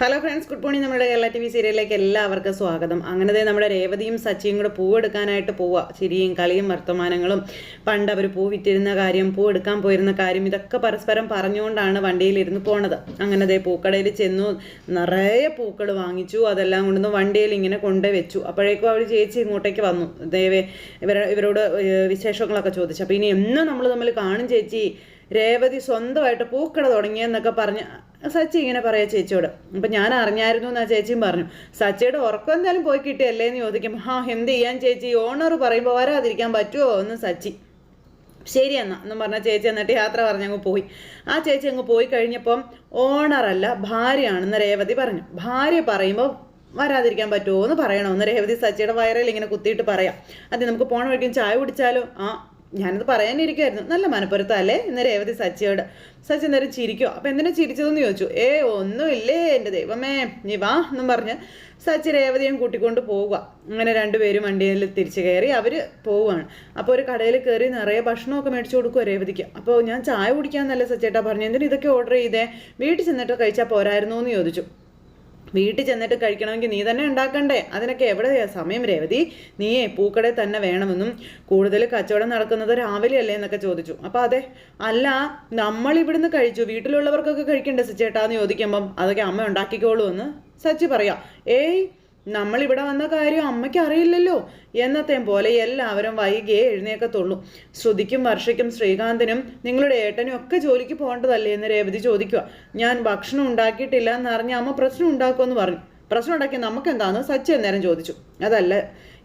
Hello friends good morning നമ്മുടെ Kerala T V സീരിയലിലേക്ക് എല്ലാവർക്കും സ്വാഗതം. അങ്ങനെ ദേ നമ്മുടെ രേവതിയും സച്ചിയും കൂടെ പൂവെടുക്കാനായിട്ട് പോവുക ചിരിയും കളിയും വർത്തമാനങ്ങളും. പണ്ട് അവർ പൂ വിറ്റിരുന്ന കാര്യം പൂ എടുക്കാൻ പോയിരുന്ന കാര്യം ഇതൊക്കെ പരസ്പരം പറഞ്ഞുകൊണ്ടാണ് വണ്ടിയിലിരുന്ന് പോണത്. അങ്ങനെ ദേ പൂക്കടയിൽ ചെന്നു നിറയെ പൂക്കൾ വാങ്ങിച്ചു. അതെല്ലാം കൊണ്ടുവന്ന് വണ്ടിയിൽ ഇങ്ങനെ കൊണ്ടേ വെച്ചു. അപ്പോഴേക്കും അവർ ചേച്ചി ഇങ്ങോട്ടേക്ക് വന്നു. ദേവേ ഇവരെ ഇവരോട് വിശേഷങ്ങളൊക്കെ ചോദിച്ചു. അപ്പോൾ ഇനി എന്നും നമ്മൾ തമ്മിൽ കാണും ചേച്ചി. രേവതി സ്വന്തമായിട്ട് പൂക്കട തുടങ്ങിയെന്നൊക്കെ പറഞ്ഞ് സച്ചി ഇങ്ങനെ പറയാ ചേച്ചിയോട് അപ്പം ഞാൻ അറിഞ്ഞായിരുന്നു എന്നാ ചേച്ചിയും പറഞ്ഞു. സച്ചിയുടെ ഉറക്കം എന്തായാലും പോയി കിട്ടിയല്ലേ എന്ന് ചോദിക്കും. ആ എന്ത് ചെയ്യാൻ ചേച്ചി? ഓണർ പറയുമ്പോൾ വരാതിരിക്കാൻ പറ്റുമോ എന്ന് സച്ചി. ശരി എന്നാ എന്നും പറഞ്ഞ ചേച്ചി എന്നിട്ട് യാത്ര പറഞ്ഞങ്ങ് പോയി. ആ ചേച്ചി അങ്ങ് പോയി കഴിഞ്ഞപ്പം ഓണറല്ല ഭാര്യയാണെന്ന് രേവതി പറഞ്ഞു. ഭാര്യ പറയുമ്പോൾ വരാതിരിക്കാൻ പറ്റുമോ എന്ന് പറയണമെന്ന് രേവതി സച്ചിയുടെ വയറിൽ ഇങ്ങനെ കുത്തിയിട്ട് പറയാം. അതെ നമുക്ക് പോണ വഴിക്കും ചായ കുടിച്ചാലോ? ആ ഞാനത് പറയാനിരിക്കുമായിരുന്നു നല്ല മനപ്പുറത്തല്ലേ ഇന്ന് രേവതി സച്ചിയോട്. സച്ചി എന്നേരം ചിരിക്കോ അപ്പം എന്തിനാ ചിരിച്ചതെന്ന് ചോദിച്ചു. ഏ ഒന്നുമില്ലേ എന്റെ ദൈവമേ? നീ വാ എന്നും പറഞ്ഞ് സച്ചി രേവതിയും കൂട്ടിക്കൊണ്ട് പോവുക അങ്ങനെ രണ്ടുപേരും വണ്ടിയിൽ തിരിച്ചു കയറി അവർ പോവുകയാണ് അപ്പോൾ ഒരു കടയിൽ കയറി നിറയെ ഭക്ഷണമൊക്കെ മേടിച്ചു കൊടുക്കുക രേവതിക്ക്. അപ്പോൾ ഞാൻ ചായ കുടിക്കാമെന്നല്ലേ സച്ചേട്ടാ പറഞ്ഞു എന്തിനും ഇതൊക്കെ ഓർഡർ ചെയ്തേ? വീട്ടിൽ ചെന്നിട്ട് കഴിച്ചാൽ പോരായിരുന്നു എന്ന് ചോദിച്ചു. വീട്ടിൽ ചെന്നിട്ട് കഴിക്കണമെങ്കിൽ നീ തന്നെ ഉണ്ടാക്കണ്ടേ? അതിനൊക്കെ എവിടെ സമയം രേവതി? നീ പൂക്കടയിൽ തന്നെ വേണമെന്നും കൂടുതൽ കച്ചവടം നടക്കുന്നത് രാവിലെ അല്ലേ എന്നൊക്കെ ചോദിച്ചു. അപ്പോൾ അതെ അല്ല നമ്മൾ ഇവിടുന്ന് കഴിച്ചു. വീട്ടിലുള്ളവർക്കൊക്കെ കഴിക്കണ്ടേ സച്ചേട്ടാന്ന് ചോദിക്കുമ്പം അതൊക്കെ അമ്മ ഉണ്ടാക്കിക്കോളൂ എന്ന് സച്ചി പറയാം. ഏയ് നമ്മൾ ഇവിടെ വന്ന കാര്യം അമ്മയ്ക്ക് അറിയില്ലല്ലോ. എന്നത്തേം പോലെ എല്ലാവരും വൈകിയേ എഴുന്നേക്കത്തുള്ളൂ. ശ്രുതിക്കും വർഷയ്ക്കും ശ്രീകാന്തിനും നിങ്ങളുടെ ഏട്ടനും ഒക്കെ ജോലിക്ക് പോകേണ്ടതല്ലേ എന്ന് രേവതി ചോദിക്കുക. ഞാൻ ഭക്ഷണം ഉണ്ടാക്കിയിട്ടില്ല എന്നറിഞ്ഞ അമ്മ പ്രശ്നം ഉണ്ടാക്കുമെന്ന് പറഞ്ഞു. പ്രശ്നം ഉണ്ടാക്കി നമുക്ക് എന്താന്ന് സച്ചി അന്നേരം ചോദിച്ചു. അതല്ല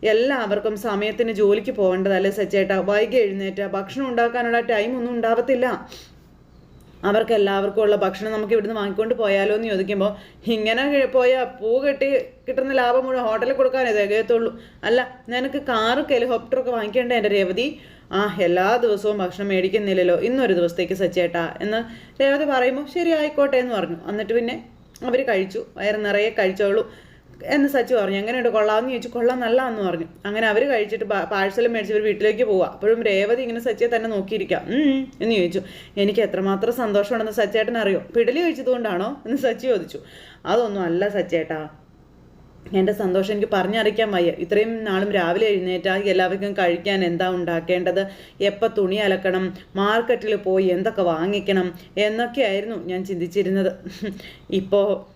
എല്ലാവർക്കും സമയത്തിന് ജോലിക്ക് പോകേണ്ടതല്ലേ സച്ചേട്ടാ. വൈകി എഴുന്നേറ്റ. ഭക്ഷണം ഉണ്ടാക്കാനുള്ള ടൈം ഒന്നും ഉണ്ടാവത്തില്ല. അവർക്ക് എല്ലാവർക്കും ഉള്ള ഭക്ഷണം നമുക്ക് ഇവിടുന്ന് വാങ്ങിക്കൊണ്ട് പോയാലോ എന്ന് ചോദിക്കുമ്പോൾ ഇങ്ങനെ പോയാൽ പൂ കെട്ടി കിട്ടുന്ന ലാഭം മുഴുവൻ ഹോട്ടലിൽ കൊടുക്കാനേ തികയത്തുള്ളൂ. അല്ല നിനക്ക് കാറ് ഹെലികോപ്റ്ററൊക്കെ വാങ്ങിക്കേണ്ട എന്റെ രേവതി? ആ എല്ലാ ദിവസവും ഭക്ഷണം മേടിക്കുന്നില്ലല്ലോ ഇന്നൊരു ദിവസത്തേക്ക് സച്ചേട്ടാ എന്ന് രേവതി പറയുമ്പോൾ ശരി ആയിക്കോട്ടെ എന്ന് പറഞ്ഞു. എന്നിട്ട് പിന്നെ അവർ കഴിച്ചു. വയറ് നിറയെ കഴിച്ചോളൂ. എന്ന് സച്ചു പറഞ്ഞു. എങ്ങനെയുണ്ട്? കൊള്ളാമെന്ന് ചോദിച്ചു. കൊള്ളാം എന്ന് പറഞ്ഞു. അങ്ങനെ അവർ കഴിച്ചിട്ട് പാഴ്സലും മേടിച്ച് ഇവർ വീട്ടിലേക്ക് പോവുക അപ്പോഴും രേവതി ഇങ്ങനെ സച്ചിയെ തന്നെ നോക്കിയിരിക്കാം. എന്ന് ചോദിച്ചു. എനിക്ക് എത്രമാത്രം സന്തോഷമുണ്ടെന്ന് സച്ചേട്ടൻ അറിയോ? പിടലി കഴിച്ചതുകൊണ്ടാണോ എന്ന് സച്ചി ചോദിച്ചു. അതൊന്നും അല്ല സച്ചേട്ടാ. എന്റെ സന്തോഷം എനിക്ക് പറഞ്ഞറിയിക്കാൻ വയ്യ. ഇത്രയും നാളും രാവിലെ എഴുന്നേറ്റാൽ എല്ലാവർക്കും കഴിക്കാൻ എന്താ ഉണ്ടാക്കേണ്ടത്? എപ്പോൾ തുണി അലക്കണം? മാർക്കറ്റിൽ പോയി എന്തൊക്കെ വാങ്ങിക്കണം? എന്നൊക്കെയായിരുന്നു ഞാൻ ചിന്തിച്ചിരുന്നത്. ഇപ്പോൾ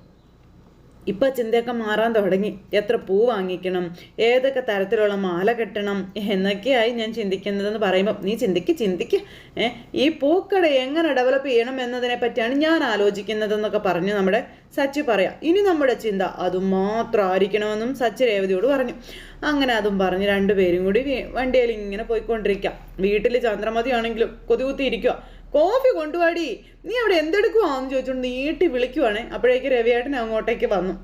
ഇപ്പം ചിന്തയൊക്കെ മാറാൻ തുടങ്ങി. എത്ര പൂ വാങ്ങിക്കണം ഏതൊക്കെ തരത്തിലുള്ള മാല കെട്ടണം എന്നൊക്കെയായി ഞാൻ ചിന്തിക്കുന്നതെന്ന് പറയുമ്പോൾ നീ ചിന്തിക്ക് ചിന്തിക്ക്. ഈ പൂക്കട എങ്ങനെ ഡെവലപ്പ് ചെയ്യണം എന്നതിനെ പറ്റിയാണ് ഞാൻ ആലോചിക്കുന്നതെന്നൊക്കെ പറഞ്ഞു നമ്മുടെ സച്ചി പറയാം. ഇനി നമ്മുടെ ചിന്ത അതുമാത്രമായിരിക്കണമെന്നും സച്ചി രേവതിയോട് പറഞ്ഞു. അങ്ങനെ അതും പറഞ്ഞ് രണ്ടുപേരും കൂടി വണ്ടിയിൽ ഇങ്ങനെ പോയിക്കൊണ്ടിരിക്കാം. വീട്ടിൽ ചന്ദ്രമതി ആണെങ്കിലും കൊതികുത്തി ഇരിക്കുക കോഫി കൊണ്ടുപോടി നീ അവിടെ എന്തെടുക്കുവാന്ന് ചോദിച്ചോണ്ട് നീട്ടി വിളിക്കുവാണേ. അപ്പോഴേക്ക് രവിയേട്ടൻ അങ്ങോട്ടേക്ക് വന്നു.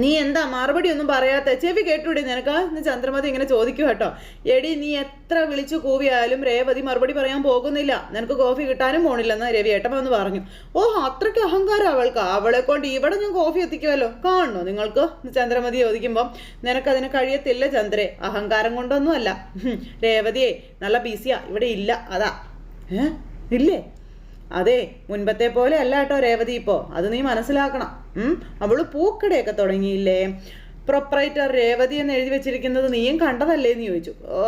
നീ എന്താ മറുപടി ഒന്നും പറയാത്ത? ചെവി കേട്ടൂടെ നിനക്ക്? എന്ന് ചന്ദ്രമതി ഇങ്ങനെ ചോദിക്കുക കേട്ടോ. എടി നീ എത്ര വിളിച്ചു കൂവിയാലും രേവതി മറുപടി പറയാൻ പോകുന്നില്ല. നിനക്ക് കോഫി കിട്ടാനും പോണില്ലെന്ന് രവി ഏട്ടൻ വന്ന് പറഞ്ഞു. ഓ അത്രയ്ക്ക് അഹങ്കാരം അവൾക്ക്. അവളെ കൊണ്ട് ഇവിടെ ഞാൻ കോഫി എത്തിക്കുമല്ലോ കാണണോ നിങ്ങൾക്ക്? ചന്ദ്രമതി ചോദിക്കുമ്പം നിനക്കതിന് കഴിയത്തില്ല ചന്ദ്രേ. അഹങ്കാരം കൊണ്ടൊന്നുമല്ല. രേവതിയെ നല്ല ബിസിയാ. ഇവിടെ ഇല്ല. അതാ. ഏ? ഇല്ലേ? അതെ മുൻപത്തെ പോലെ അല്ല കേട്ടോ രേവതി ഇപ്പോൾ അത് നീ മനസ്സിലാക്കണം. അവൾ പൂക്കടയൊക്കെ തുടങ്ങിയില്ലേ? പ്രൊപ്പറേറ്റർ രേവതി എന്ന് എഴുതി വെച്ചിരിക്കുന്നത് നീയും കണ്ടതല്ലേ എന്ന് ചോദിച്ചു. ഓ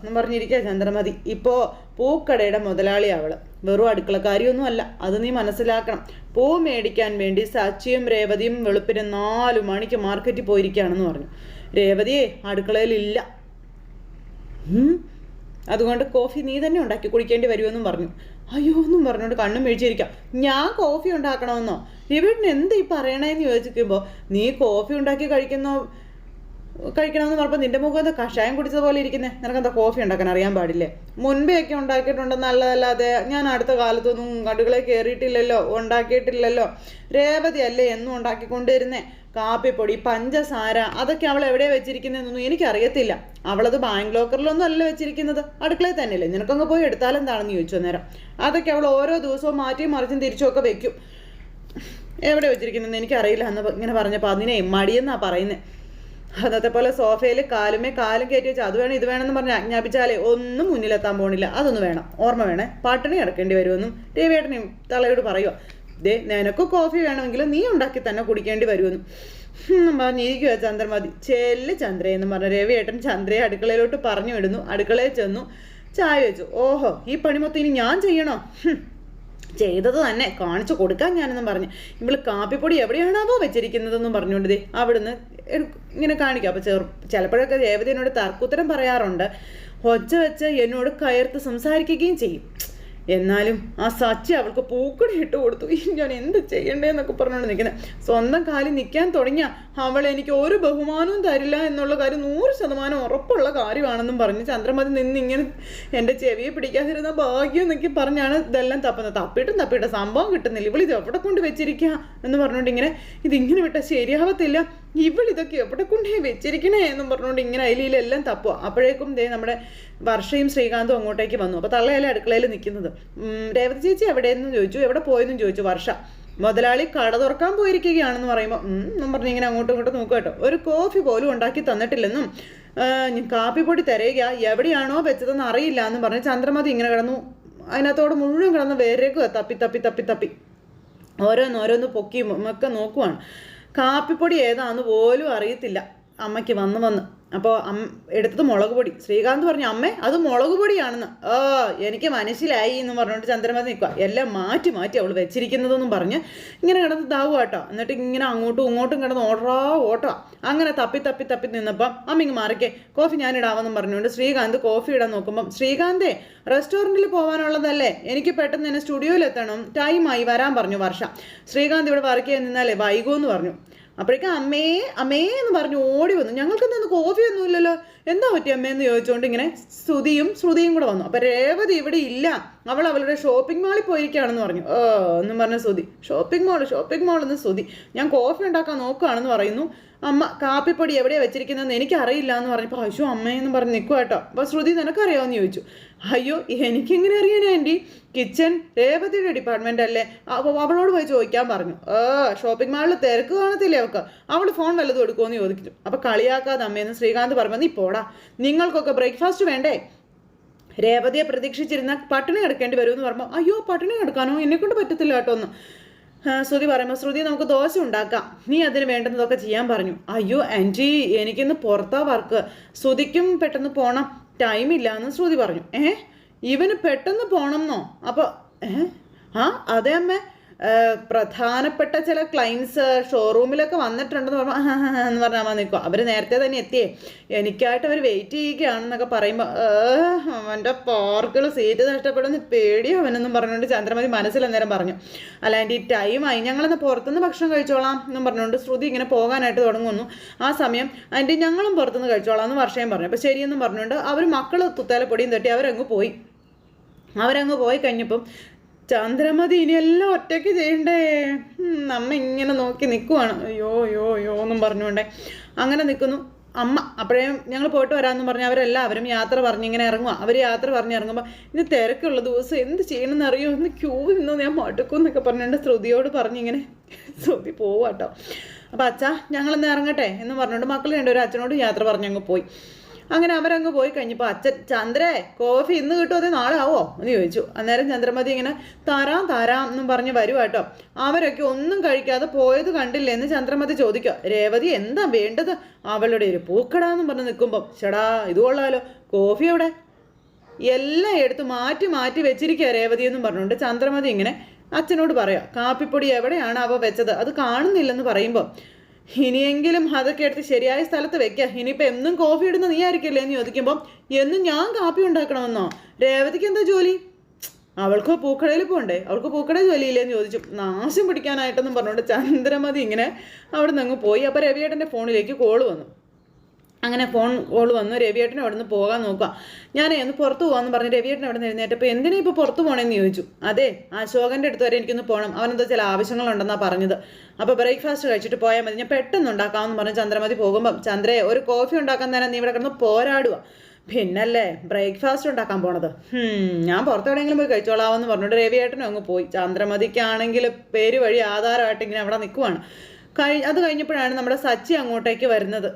എന്ന് പറഞ്ഞിരിക്കുക ചന്ദ്രമതി. ഇപ്പോൾ പൂക്കടയുടെ മുതലാളി അവൾ. വെറും അടുക്കളക്കാരിയൊന്നും അല്ല. അത് നീ മനസ്സിലാക്കണം. പൂ മേടിക്കാൻ വേണ്ടി സച്ചിയും രേവതിയും വെളുപ്പിന് നാലു മണിക്ക് മാർക്കറ്റിൽ പോയിരിക്കുകയാണെന്ന് പറഞ്ഞു. രേവതിയെ അടുക്കളയിലില്ല. അതുകൊണ്ട് കോഫി നീ തന്നെ ഉണ്ടാക്കി കുടിക്കേണ്ടി വരുമെന്നും പറഞ്ഞു. അയ്യോ എന്നും പറഞ്ഞുകൊണ്ട് കണ്ണും മേടിച്ചിരിക്കാം. ഞാൻ കോഫി ഉണ്ടാക്കണമെന്നോ? രവിയേട്ടൻ എന്ത് ഈ പറയണേന്ന് ചോദിച്ചിരിക്കുമ്പോൾ നീ കോഫി ഉണ്ടാക്കി കഴിക്കുന്നോ കഴിക്കണമെന്ന് പറഞ്ഞപ്പോൾ നിന്റെ മുഖം എന്താ കഷായം കുടിച്ചത് പോലെ ഇരിക്കുന്നേ? നിനക്കെന്താ കോഫി ഉണ്ടാക്കാൻ അറിയാൻ പാടില്ലേ? മുൻപേ ഒക്കെ നല്ലതല്ലാതെ ഞാൻ അടുത്ത കാലത്തൊന്നും കടുകളെ കയറിയിട്ടില്ലല്ലോ ഉണ്ടാക്കിയിട്ടില്ലല്ലോ. രേവതി അല്ലേ എന്നും ഉണ്ടാക്കിക്കൊണ്ടിരുന്നേ കാപ്പിപ്പൊടി പഞ്ചസാര അതൊക്കെ അവൾ എവിടെ വെച്ചിരിക്കുന്നതെന്നൊന്നും എനിക്കറിയത്തില്ല. അവളത് ബാങ്ക് ലോക്കറിലൊന്നും അല്ല വെച്ചിരിക്കുന്നത്. അടുക്കളയിൽ തന്നെയല്ലേ. നിനക്കങ്ങ് പോയി എടുത്താലെന്താണെന്ന് ചോദിച്ചു നേരം അതൊക്കെ അവൾ ഓരോ ദിവസവും മാറ്റിയും മറിച്ചും തിരിച്ചുമൊക്കെ വെക്കും. എവിടെ വെച്ചിരിക്കുന്നതെന്ന് എനിക്കറിയില്ല എന്ന് ഇങ്ങനെ പറഞ്ഞപ്പോൾ അതിനെ മടിയെന്നാണ് പറയുന്നത് അന്നത്തെ പോലെ സോഫയിൽ കാലുമേ കാലും കയറ്റി വെച്ചാൽ അത് വേണം ഇത് വേണമെന്ന് പറഞ്ഞ് ആജ്ഞാപിച്ചാലേ ഒന്നും മുന്നിലെത്താൻ പോണില്ല. അതൊന്നും വേണം. ഓർമ്മ വേണേ. പട്ടിണി കിടക്കേണ്ടി വരുമെന്നും രവിയേട്ടനെയും തളയോട് പറയുക ദേ നിനക്ക് കോഫി വേണമെങ്കിൽ നീ ഉണ്ടാക്കി തന്നെ കുടിക്കേണ്ടി വരുമെന്ന്. പറഞ്ഞിരിക്കുക ചന്ദ്രമതി ചെല്ല് ചന്ദ്രയെന്ന് പറഞ്ഞ രവിയേട്ടൻ ചന്ദ്രയെ അടുക്കളയിലോട്ട് പറഞ്ഞു വിടുന്നു. അടുക്കളയിൽ ചെന്നു ചായ വെച്ചു. ഓഹോ ഈ പണി മൊത്തം ഇനി ഞാൻ ചെയ്യണോ? ചെയ്തത് തന്നെ. കാണിച്ചു കൊടുക്കാൻ ഞാനെന്നും പറഞ്ഞു. ഇവൾ കാപ്പിപ്പൊടി എവിടെയാണാവോ വെച്ചിരിക്കുന്നതെന്നും പറഞ്ഞുകൊണ്ട് ദേ അവിടുന്ന് ഇങ്ങനെ കാണിക്കും. അപ്പോൾ ചെറു ചിലപ്പോഴൊക്കെ രേവതി എന്നോട് തർക്കുത്തരം പറയാറുണ്ട്. ഒച്ച വെച്ച് എന്നോട് കയർത്ത് സംസാരിക്കുകയും ചെയ്യും. എന്നാലും ആ സച്ചി അവൾക്ക് പൂക്കടി ഇട്ട് കൊടുത്തു. ഞാൻ എന്ത് ചെയ്യണ്ടേന്നൊക്കെ പറഞ്ഞുകൊണ്ട് നിൽക്കുന്നത് സ്വന്തം കാലിൽ നിൽക്കാൻ തുടങ്ങിയ അവൾ എനിക്ക് ഒരു ബഹുമാനവും തരില്ല എന്നുള്ള കാര്യം നൂറ് ശതമാനം ഉറപ്പുള്ള കാര്യമാണെന്നും പറഞ്ഞ് ചന്ദ്രമതി നിന്ന് ഇങ്ങനെ എന്റെ ചെവിയെ പിടിക്കാതിരുന്ന ഭാഗ്യം എന്നൊക്കെ പറഞ്ഞാണ് ഇതെല്ലാം തപ്പുന്നത്. തപ്പിയിട്ടും തപ്പിയിട്ട് സംഭവം കിട്ടുന്നില്ല. ഇവളിത് എവിടെ കൊണ്ട് വെച്ചിരിക്കുക എന്ന് പറഞ്ഞുകൊണ്ട് ഇങ്ങനെ ഇതിങ്ങനെ വിട്ടാൽ ശരിയാവത്തില്ല. ഇവൾ ഇതൊക്കെ എവിടെ കൊണ്ടേ വെച്ചിരിക്കണേ എന്നും പറഞ്ഞുകൊണ്ട് ഇങ്ങനെ അയിലെല്ലാം തപ്പുക അപ്പോഴേക്കും ദേ നമ്മുടെ വർഷയും ശ്രീകാന്തും അങ്ങോട്ടേക്ക് വന്നു. അപ്പോൾ തള്ളയല്ലേ അടുക്കളയിൽ നിൽക്കുന്നത്? രേവതി ചേച്ചി എവിടെയെന്നും ചോദിച്ചു. എവിടെ പോയെന്നും ചോദിച്ചു വർഷ. മുതലാളി കട തുറക്കാൻ പോയിരിക്കുകയാണെന്ന് പറയുമ്പോൾ എന്നും പറഞ്ഞ് ഇങ്ങനെ അങ്ങോട്ടും ഇങ്ങോട്ടും നോക്കുക കേട്ടോ. ഒരു കോഫി പോലും ഉണ്ടാക്കി തന്നിട്ടില്ലെന്നും കാപ്പിപ്പൊടി തിരയുക എവിടെയാണോ വെച്ചതെന്ന് അറിയില്ല എന്നും പറഞ്ഞ് ചന്ദ്രമതി ഇങ്ങനെ കിടന്നു. അതിനകത്തോട് മുഴുവൻ കിടന്ന് വേരേക്കുക തപ്പി തപ്പി തപ്പി തപ്പി. ഓരോന്ന് ഓരോന്ന് പൊക്കി ഒക്കെ നോക്കുവാണ്. കാപ്പിപ്പൊടി ഏതാന്ന് പോലും അറിയത്തില്ല. അമ്മയ്ക്ക് വന്ന് വന്ന്. അപ്പോൾ അം എടുത്തത് മുളക് പൊടി. ശ്രീകാന്ത് പറഞ്ഞു അമ്മേ അത് മുളക് പൊടിയാണെന്ന്. ആ എനിക്ക് മനസ്സിലായി എന്ന് പറഞ്ഞുകൊണ്ട് ചന്ദ്രമതി നിൽക്കുക എല്ലാം മാറ്റി മാറ്റി അവൾ വെച്ചിരിക്കുന്നതെന്നും പറഞ്ഞ് ഇങ്ങനെ കിടന്ന് ഇതാവുക കേട്ടോ എന്നിട്ട് ഇങ്ങനെ അങ്ങോട്ടും ഇങ്ങോട്ടും കിടന്ന് ഓടാ ഓട്ടാ അങ്ങനെ തപ്പി തപ്പി തപ്പി നിന്നപ്പം അമ്മ ഇങ്ങ് മാറിക്കേ കോഫി ഞാൻ ഇടാമെന്നും പറഞ്ഞുകൊണ്ട് ശ്രീകാന്ത് കോഫി ഇടാൻ നോക്കുമ്പം ശ്രീകാന്തേ റെസ്റ്റോറന്റിൽ പോകാനുള്ളതല്ലേ എനിക്ക് പെട്ടെന്ന് തന്നെ സ്റ്റുഡിയോയിലെത്തണം ടൈമായി വരാൻ പറഞ്ഞു വർഷ. ശ്രീകാന്ത് ഇവിടെ വർക്ക് ചെയ്യാൻ നിന്നാലേ വൈകുമെന്ന് പറഞ്ഞു. അപ്പോഴേക്കും അമ്മേ അമ്മേ എന്ന് പറഞ്ഞ് ഓടി വന്നു. ഞങ്ങൾക്ക് ഇന്ന് കോഫി ഒന്നുമില്ലല്ലോ എന്താ പറ്റി അമ്മയെന്ന് ചോദിച്ചുകൊണ്ട് ഇങ്ങനെ ശ്രുതിയും ശ്രുതിയും കൂടെ വന്നു. അപ്പോൾ രേവതി ഇവിടെ ഇല്ല. അവൾ അവളുടെ ഷോപ്പിംഗ് മാളിൽ പോയിരിക്കുകയാണെന്ന് പറഞ്ഞു. ഓ എന്നും പറഞ്ഞ Shruti. Shopping mall shopping mall എന്ന് ശ്രുതി. ഞാൻ കോഫി ഉണ്ടാക്കാൻ നോക്കുകയാണെന്ന് പറയുന്നു. അമ്മ കാപ്പിപ്പൊടി എവിടെയാണ് വെച്ചിരിക്കുന്നതെന്ന് എനിക്കറിയില്ല എന്ന് പറഞ്ഞപ്പോൾ അശു അമ്മയെന്ന് പറഞ്ഞ് നിൽക്കുക കേട്ടോ. അപ്പോൾ ശ്രുതി നിനക്കറിയാമെന്ന് ചോദിച്ചു. അയ്യോ എനിക്കെങ്ങനെ അറിയാൻ ആന്റി കിച്ചൺ രേവതിയുടെ ഡിപ്പാർട്ട്മെന്റ് അല്ലേ? അവളോട് പോയി ചോദിക്കാൻ പറഞ്ഞു. ഏ ഷോപ്പിംഗ് മാളിൽ തിരക്ക് കാണത്തില്ലേ അവൾക്ക് അവൾ ഫോൺ വല്ലതും എടുക്കുമെന്ന് ചോദിച്ചു അപ്പോൾ കളിയാക്കാതെ അമ്മയെന്ന് ശ്രീകാന്ത് പറഞ്ഞു നീ പോടാ. നിങ്ങൾക്കൊക്കെ ബ്രേക്ക്ഫാസ്റ്റ് വേണ്ടേ? രേവതിയെ പ്രതീക്ഷിച്ചിരുന്ന പട്ടിണി കിടക്കേണ്ടി വരുമെന്ന് പറയുമ്പോൾ അയ്യോ പട്ടിണി കിടക്കാനോ? എന്നെക്കൊണ്ട് പറ്റത്തില്ല കേട്ടോ ഒന്ന് ശ്രുതി പറയുമ്പോൾ ശ്രുതി നമുക്ക് ദോശ ഉണ്ടാക്കാം. നീ അതിന് വേണ്ടുന്നതൊക്കെ ചെയ്യാൻ പറഞ്ഞു. അയ്യോ ആന്റി എനിക്കിന്ന് പുറത്താ വർക്ക് ശ്രുതിക്കും പെട്ടെന്ന് പോണം. ടൈമില്ല എന്ന് ശ്രുതി പറഞ്ഞു. ഏ ഇവന് പെട്ടെന്ന് പോണമെന്നോ അപ്പോൾ ഏ ആ അതെ അമ്മേ. പ്രധാനപ്പെട്ട ചില ക്ലൈൻസ് ഷോറൂമിലൊക്കെ വന്നിട്ടുണ്ടെന്ന് പറഞ്ഞാൽ എന്ന് പറഞ്ഞാൽ മതി നിൽക്കും അവർ നേരത്തെ തന്നെ എത്തിയേ. എനിക്കായിട്ട് അവർ വെയിറ്റ് ചെയ്യുകയാണെന്നൊക്കെ പറയുമ്പോൾ അവന്റെ പാർക്കുകൾ സീറ്റ് നഷ്ടപ്പെടുന്ന പേടിയോ അവനെന്നും പറഞ്ഞുകൊണ്ട് ചന്ദ്രമതി മനസ്സിൽ അന്നേരം പറഞ്ഞു. അല്ല ഈ ടൈമായി ഞങ്ങളെന്ന് പുറത്തുനിന്ന് ഭക്ഷണം കഴിച്ചോളാം എന്നും പറഞ്ഞുകൊണ്ട് ശ്രുതി ഇങ്ങനെ പോകാനായിട്ട് തുടങ്ങുന്നു. ആ സമയം ആന്റി ഞങ്ങളും പുറത്തുനിന്ന് കഴിച്ചോളാം എന്ന് വർഷയും പറഞ്ഞു. അപ്പോൾ ശരിയെന്നും പറഞ്ഞുകൊണ്ട് അവർ മക്കൾ തുത്തേലപ്പൊടിയും തട്ടി അവരങ്ങ് പോയി. അവരങ്ങ് പോയി കഴിഞ്ഞപ്പം ചന്ദ്രമതി ഇനിയെല്ലാം ഒറ്റയ്ക്ക് ചെയ്യണ്ടേ? അമ്മ ഇങ്ങനെ നോക്കി നിൽക്കുവാണ് അയ്യോ അയ്യോ അയ്യോ എന്നും പറഞ്ഞുകൊണ്ടേ. അങ്ങനെ നിൽക്കുന്നു അമ്മ അപ്പോഴേ ഞങ്ങൾ പോയിട്ട് വരാമെന്ന് പറഞ്ഞാൽ അവരെല്ലാവരും യാത്ര പറഞ്ഞ് ഇങ്ങനെ ഇറങ്ങുക അവർ യാത്ര പറഞ്ഞ് ഇറങ്ങുമ്പോൾ ഇത് തിരക്കുള്ള ദിവസം എന്ത് ചെയ്യണമെന്ന് അറിയോ? ഒന്ന് ക്യൂ നിന്ന്? ഞാൻ മടുക്കും എന്നൊക്കെ പറഞ്ഞുകൊണ്ട് ശ്രുതിയോട് പറഞ്ഞിങ്ങനെ ശ്രുതി പോവാട്ടോ. അപ്പോൾ അച്ഛാ ഞങ്ങളെന്ന് ഇറങ്ങട്ടെ എന്ന് പറഞ്ഞുകൊണ്ട് മക്കൾ രണ്ടുപേരും അച്ഛനോട് യാത്ര പറഞ്ഞങ്ങ് പോയി. അങ്ങനെ അവരങ്ങ് പോയി കഴിഞ്ഞപ്പോൾ അച്ഛൻ ചന്ദ്രേ കോഫി ഇന്ന് കിട്ടുമോ അതേ നാളെ ആവോ? എന്ന് ചോദിച്ചു. അന്നേരം ചന്ദ്രമതി ഇങ്ങനെ തരാം തരാം എന്നും പറഞ്ഞ് വരുവാട്ടോ കേട്ടോ. അവരൊക്കെ ഒന്നും കഴിക്കാതെ പോയത് കണ്ടില്ലേ എന്ന് ചന്ദ്രമതി ചോദിക്കുക. രേവതി എന്താ വേണ്ടത്? അവളുടെ ഒരു പൂക്കടാന്നും പറഞ്ഞ് നിൽക്കുമ്പം ചേടാ ഇത് കൊള്ളാലോ. കോഫി എവിടെ? എല്ലാം എടുത്ത് മാറ്റി മാറ്റി വെച്ചിരിക്കുക രേവതി എന്നും പറഞ്ഞുകൊണ്ട് ചന്ദ്രമതി ഇങ്ങനെ അച്ഛനോട് പറയാം കാപ്പിപ്പൊടി എവിടെയാണ് അവ വെച്ചത്? അത് കാണുന്നില്ലെന്ന് പറയുമ്പോൾ ഇനിയെങ്കിലും അതൊക്കെ എടുത്ത് ശരിയായ സ്ഥലത്ത് വെക്കുക ഇനിയിപ്പോൾ എന്നും കോഫി ഇടുന്ന നീ ആയിരിക്കില്ലേ എന്ന് ചോദിക്കുമ്പോൾ എന്നും ഞാൻ കാപ്പി ഉണ്ടാക്കണമെന്നോ? രേവതിക്ക് എന്താ ജോലി? അവൾക്ക് പൂക്കടയിൽ പോകണ്ടേ അവൾക്ക് പൂക്കട ജോലിയില്ലേന്ന് ചോദിച്ചു. നാശം പിടിക്കാനായിട്ടെന്നും പറഞ്ഞുകൊണ്ട് ചന്ദ്രമതി ഇങ്ങനെ അവിടെ നിന്ന് അങ്ങ് പോയി. അപ്പോൾ രവിയേട്ടന്റെ ഫോണിലേക്ക് കോൾ വന്നു. അങ്ങനെ ഫോൺ കോൾ വന്നു. രവിയേട്ടൻ അവിടെ നിന്ന് പോകാൻ നോക്കുക. ഞാൻ ഒന്ന് പുറത്ത് പോകാമെന്ന് പറഞ്ഞ്. രവിയേട്ടൻ അവിടെ നിന്ന് എഴുന്നേറ്റപ്പോൾ എന്തിനാ ഇപ്പോൾ പുറത്ത് പോകണമെന്ന് ചോദിച്ചു. അതെ അശോകന്റെ അടുത്ത് വരെ എനിക്കൊന്ന് പോകണം അവനെന്തോ ചില ആവശ്യങ്ങളുണ്ടെന്നാണ് പറഞ്ഞത്. അപ്പോൾ ബ്രേക്ക്ഫാസ്റ്റ് കഴിച്ചിട്ട് പോയാൽ മതി. ഞാൻ പെട്ടെന്ന് ഉണ്ടാക്കാമെന്ന് പറഞ്ഞ് ചന്ദ്രമതി പോകുമ്പം ചന്ദ്രയെ ഒരു കോഫി ഉണ്ടാക്കാൻ തന്നെ നീ ഇവിടെ കിടന്ന് പോരാടുക പിന്നല്ലേ ബ്രേക്ക്ഫാസ്റ്റ് ഉണ്ടാക്കാൻ പോണത്. ഞാൻ പുറത്തെവിടെയെങ്കിലും പോയി കഴിച്ചോളാമെന്ന് പറഞ്ഞിട്ട് രവിയേട്ടനും അങ്ങ് പോയി. ചന്ദ്രമതിക്കാണെങ്കിൽ പേര് വഴി ആധാരമായിട്ട് ഇങ്ങനെ അവിടെ നിൽക്കുവാണ്. കഴി അത് കഴിഞ്ഞപ്പോഴാണ് നമ്മുടെ സച്ചി അങ്ങോട്ടേക്ക് വരുന്നത്.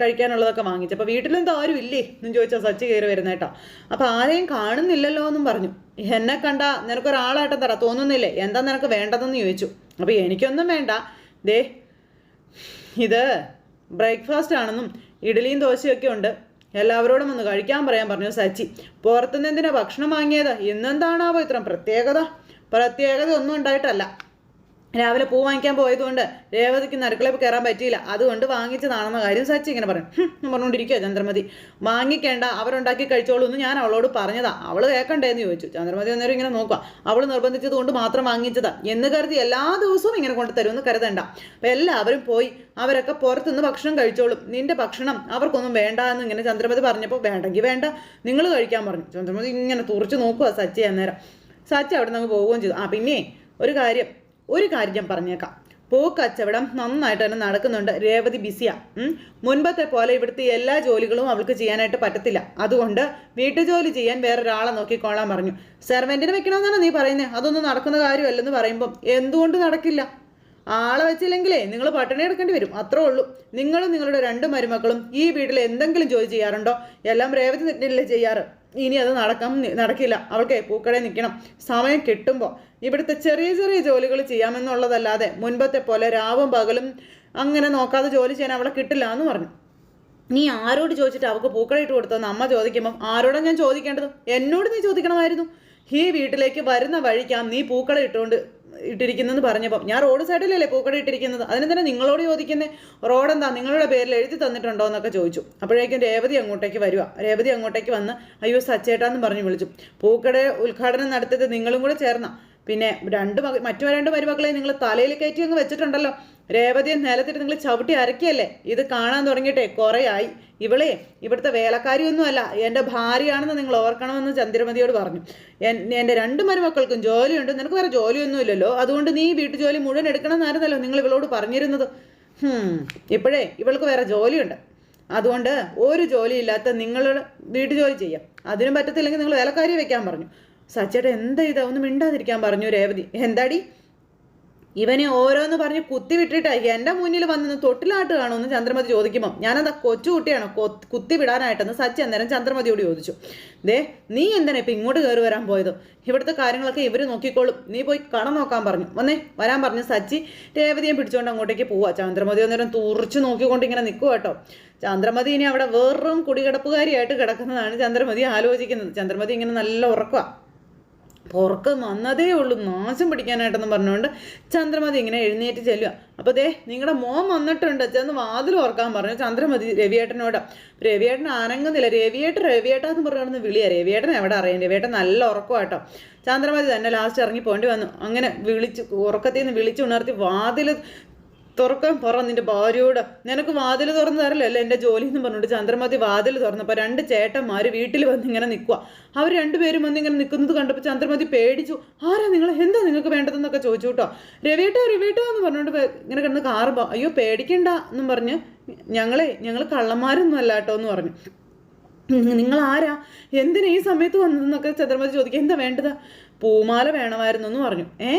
കഴിക്കാനുള്ളതൊക്കെ വാങ്ങിച്ചു. അപ്പോൾ വീട്ടിലെന്തോ ആരും ഇല്ലേ? എന്നും ചോദിച്ചാൽ സച്ചി കയറി വരുന്നേട്ടാ അപ്പോൾ ആരെയും കാണുന്നില്ലല്ലോ എന്നും പറഞ്ഞു. എന്നെ കണ്ട നിനക്കൊരാളായിട്ട് തരാം. തോന്നുന്നില്ലേ? എന്താ നിനക്ക് വേണ്ടതെന്ന് ചോദിച്ചു. അപ്പോൾ എനിക്കൊന്നും വേണ്ട. ദേ ഇത് ബ്രേക്ക്ഫാസ്റ്റ് ആണെന്നും ഇഡ്ഡലിയും ദോശയൊക്കെ ഉണ്ട്. എല്ലാവരോടും ഒന്ന് കഴിക്കാൻ പറയാൻ പറഞ്ഞു സച്ചി. പുറത്തുനിന്ന് എന്തിനാ ഭക്ഷണം വാങ്ങിയത്? ഇന്നെന്താണാവോ ഇത്ര പ്രത്യേകത? പ്രത്യേകത ഒന്നും ഉണ്ടായിട്ടല്ല. രാവിലെ പൂ വാങ്ങിക്കാൻ പോയതുകൊണ്ട് രേവതിക്ക് നടുക്കളയിൽ കയറാൻ പറ്റിയില്ല. അതുകൊണ്ട് വാങ്ങിച്ചതാണെന്ന കാര്യം സച്ചി ഇങ്ങനെ പറയും. എന്ന് പറഞ്ഞുകൊണ്ടിരിക്കുക ചന്ദ്രമതി. വാങ്ങിക്കേണ്ട അവരുണ്ടാക്കി കഴിച്ചോളൂ എന്ന് ഞാൻ അവളോട് പറഞ്ഞതാ. അവൾ കേൾക്കണ്ടേന്ന് ചോദിച്ചു. ചന്ദ്രമതി അന്നേരം ഇങ്ങനെ നോക്കുക അവൾ നിർബന്ധിച്ചത് കൊണ്ട് മാത്രം വാങ്ങിച്ചതാ. എന്ന് കരുതി എല്ലാ ദിവസവും ഇങ്ങനെ കൊണ്ട് തരുമെന്ന് കരുതണ്ട. അപ്പം എല്ലാവരും പോയി അവരൊക്കെ പുറത്തുനിന്ന് ഭക്ഷണം കഴിച്ചോളും. നിന്റെ ഭക്ഷണം അവർക്കൊന്നും വേണ്ട എന്ന് ഇങ്ങനെ ചന്ദ്രമതി പറഞ്ഞപ്പോൾ വേണ്ടെങ്കിൽ വേണ്ട നിങ്ങൾ കഴിക്കാൻ പറഞ്ഞു. ചന്ദ്രമതി ഇങ്ങനെ തുറച്ചു നോക്കുക സച്ചി അന്നേരം. സച്ചി അവിടെ നിന്ന് പോവുകയും ചെയ്തു. ആ പിന്നെ ഒരു കാര്യം. ഒരു കാര്യം ഞാൻ പറഞ്ഞേക്കാം. പൂക്കച്ചവടം നന്നായിട്ട് തന്നെ നടക്കുന്നുണ്ട്. രേവതി ബിസിയാ. ഉം. മുൻപത്തെ പോലെ ഇവിടുത്തെ എല്ലാ ജോലികളും അവൾക്ക് ചെയ്യാനായിട്ട് പറ്റത്തില്ല. അതുകൊണ്ട് വീട്ടുജോലി ചെയ്യാൻ വേറൊരാളെ നോക്കിക്കോളാൻ പറഞ്ഞു. സെർവന്റിനെ വെക്കണമെന്നാണ് നീ പറയുന്നത് അതൊന്നും നടക്കുന്ന കാര്യമല്ലെന്ന് പറയുമ്പം എന്തുകൊണ്ട് നടക്കില്ല? ആളെ വെച്ചില്ലെങ്കിലേ നിങ്ങൾ പട്ടിണി എടുക്കേണ്ടി വരും. അത്രേ ഉള്ളൂ. നിങ്ങളും നിങ്ങളുടെ രണ്ട് മരുമക്കളും ഈ വീട്ടിൽ എന്തെങ്കിലും ജോലി ചെയ്യാറുണ്ടോ? എല്ലാം രേവതി തെറ്റില്ലേ ചെയ്യാറ്. ഇനി അത് നടക്കാം നടക്കില്ല. അവൾക്ക് പൂക്കടയിൽ നിൽക്കണം. സമയം കിട്ടുമ്പോൾ ഇവിടുത്തെ ചെറിയ ചെറിയ ജോലികൾ ചെയ്യാമെന്നുള്ളതല്ലാതെ മുൻപത്തെ പോലെ രാവും പകലും അങ്ങനെ നോക്കാതെ ജോലി ചെയ്യാൻ അവളെ കിട്ടില്ല എന്ന് പറഞ്ഞു. നീ ആരോട് ചോദിച്ചിട്ട് അവൾക്ക് പൂക്കളയിട്ട് കൊടുത്തതെന്ന് അമ്മ ചോദിക്കുമ്പം ആരോടാ ഞാൻ ചോദിക്കേണ്ടത്? എന്നോട് നീ ചോദിക്കണമായിരുന്നു. ഈ വീട്ടിലേക്ക് വരുന്ന വഴിക്കാം നീ പൂക്കള ഇട്ടുകൊണ്ട് ഇട്ടിരിക്കുന്നെന്ന് പറഞ്ഞപ്പം ഞാൻ റോഡ് സൈഡിലല്ലേ പൂക്കട ഇട്ടിരിക്കുന്നത്? അതിന് തന്നെ നിങ്ങളോട് ചോദിക്കുന്നത് റോഡെന്താ നിങ്ങളുടെ പേരിൽ എഴുതി തന്നിട്ടുണ്ടോ എന്നൊക്കെ ചോദിച്ചു. അപ്പോഴേക്കും രേവതി അങ്ങോട്ടേക്ക് വരിക രേവതി അങ്ങോട്ടേക്ക് വന്ന് അയ്യോ സച്ചേട്ടാന്ന് പറഞ്ഞു വിളിച്ചു. പൂക്കട ഉദ്ഘാടനം നടത്തിയത് നിങ്ങളും കൂടെ ചേർന്ന. പിന്നെ രണ്ട് മക മറ്റു രണ്ട് മരുമക്കളെ നിങ്ങൾ തലയിൽ കയറ്റി അങ്ങ് വെച്ചിട്ടുണ്ടല്ലോ. രേവതിയെ നിലത്തിട്ട് നിങ്ങൾ ചവിട്ടി അരക്കിയല്ലേ ഇത് കാണാൻ തുടങ്ങിയിട്ടേ കുറേയായി. ഇവളെ ഇവിടുത്തെ വേലക്കാരിയൊന്നുമല്ല എന്റെ ഭാര്യയാണെന്ന് നിങ്ങൾ ഓർക്കണമെന്ന് ചന്ദ്രമതിയോട് പറഞ്ഞു. എൻ- എന്റെ രണ്ട് മരുമക്കൾക്കും ജോലിയുണ്ട്. നിനക്ക് വേറെ ജോലിയൊന്നുമില്ലല്ലോ. അതുകൊണ്ട് നീ വീട്ടുജോലി മുഴുവൻ എടുക്കണമെന്നായിരുന്നല്ലോ നിങ്ങൾ ഇവളോട് പറഞ്ഞിരുന്നത്. ഇപ്പോഴേ ഇവൾക്ക് വേറെ ജോലിയുണ്ട്. അതുകൊണ്ട് ഒരു ജോലിയില്ലാത്ത നിങ്ങൾ വീട്ടുജോലി ചെയ്യാം. അതിനും പറ്റത്തില്ലെങ്കിൽ നിങ്ങൾ വേലക്കാരി വെക്കാൻ പറഞ്ഞു. സച്ചേട്ട എന്താ ഇതാ ഒന്നും മിണ്ടാതിരിക്കാൻ പറഞ്ഞു രേവതി. എന്താടി? ഇവനെ ഓരോന്ന് പറഞ്ഞ് കുത്തി വിട്ടിട്ടാ എന്റെ മുന്നിൽ വന്നിന്ന് തൊട്ടിലാട്ട് കാണുമെന്ന് ചന്ദ്രമതി ചോദിക്കുമ്പോൾ ഞാനെന്താ കൊച്ചുകുട്ടിയാണോ കുത്തി വിടാനായിട്ടെന്ന് സച്ചി അന്നേരം ചന്ദ്രമതിയോട് ചോദിച്ചു. ദേ നീ എന്തിനാ ഇപ്പം ഇങ്ങോട്ട് കയറി വരാൻ പോയത്? ഇവിടുത്തെ കാര്യങ്ങളൊക്കെ ഇവർ നോക്കിക്കോളും. നീ പോയി കട നോക്കാൻ പറഞ്ഞു. വന്നേ വരാൻ പറഞ്ഞു സച്ചി. രേവതിയെ പിടിച്ചുകൊണ്ട് അങ്ങോട്ടേക്ക് പോവാ. ചന്ദ്രമതി അന്നേരം തുറച്ചു നോക്കിക്കൊണ്ട് ഇങ്ങനെ നിൽക്കുക കേട്ടോ. ചന്ദ്രമതി ഇനി അവിടെ വെറും കുടികിടപ്പുകാരിയായിട്ട് കിടക്കുന്നതാണ് ചന്ദ്രമതി ആലോചിക്കുന്നത്. ചന്ദ്രമതി ഇങ്ങനെ നല്ല ഉറക്കുക ഉറക്കം വന്നതേ ഉള്ളൂ. നാശം പിടിക്കാനായിട്ടെന്ന് പറഞ്ഞുകൊണ്ട് ചന്ദ്രമതി ഇങ്ങനെ എഴുന്നേറ്റ് ചെല്ലുക. അപ്പോൾ ദേ നിങ്ങളുടെ മോൻ വന്നിട്ടുണ്ട്. ചെന്ന് വാതിൽ ഓർക്കാൻ പറഞ്ഞു. ചന്ദ്രമതി രവിയേട്ടനോട് രവിയേട്ടൻ അനങ്ങുന്നില്ല രവിയേട്ടൻ രവിയേട്ട എന്ന് പറഞ്ഞു വിളിയാ. രവിയേട്ടൻ എവിടെ അറിയാം രവിയേട്ടൻ നല്ല ഉറക്കമാട്ടോ ചന്ദ്രമതി തന്നെ ലാസ്റ്റ് ഇറങ്ങി പോകേണ്ടി വന്നു. അങ്ങനെ വിളിച്ച് ഉറക്കത്തിൽ നിന്ന് വിളിച്ചുണർത്തി വാതിൽ തുറക്കാൻ പറ നിന്റെ ഭാര്യയോട്. നിനക്ക് വാതിൽ തുറന്നു തരലല്ലേ എന്റെ ജോലി എന്ന് പറഞ്ഞിട്ട് ചന്ദ്രമതി വാതിൽ തുറന്നപ്പോൾ രണ്ട് ചേട്ടന്മാർ വീട്ടിൽ വന്ന് ഇങ്ങനെ നിൽക്കുക അവർ രണ്ടുപേരും വന്ന് ഇങ്ങനെ നിൽക്കുന്നത് കണ്ടപ്പോൾ ചന്ദ്രമതി പേടിച്ചു. ആരാ നിങ്ങൾ എന്താ നിങ്ങൾക്ക് വേണ്ടതെന്നൊക്കെ ചോദിച്ചു കേട്ടോ. രവിയേട്ടോ രവിയേട്ടോ എന്ന് പറഞ്ഞുകൊണ്ട് ഇങ്ങനെ കിടന്ന് കാറുമ്പോൾ അയ്യോ പേടിക്കണ്ട എന്നും പറഞ്ഞ് ഞങ്ങളെ ഞങ്ങൾ കള്ളന്മാരൊന്നും അല്ല കേട്ടോ എന്ന് പറഞ്ഞു. നിങ്ങൾ ആരാ എന്തിനാ ഈ സമയത്ത് വന്നതെന്നൊക്കെ ചന്ദ്രമതി ചോദിക്കുക എന്താ വേണ്ടത്? പൂമാല വേണമായിരുന്നു എന്ന് പറഞ്ഞു. ഏ?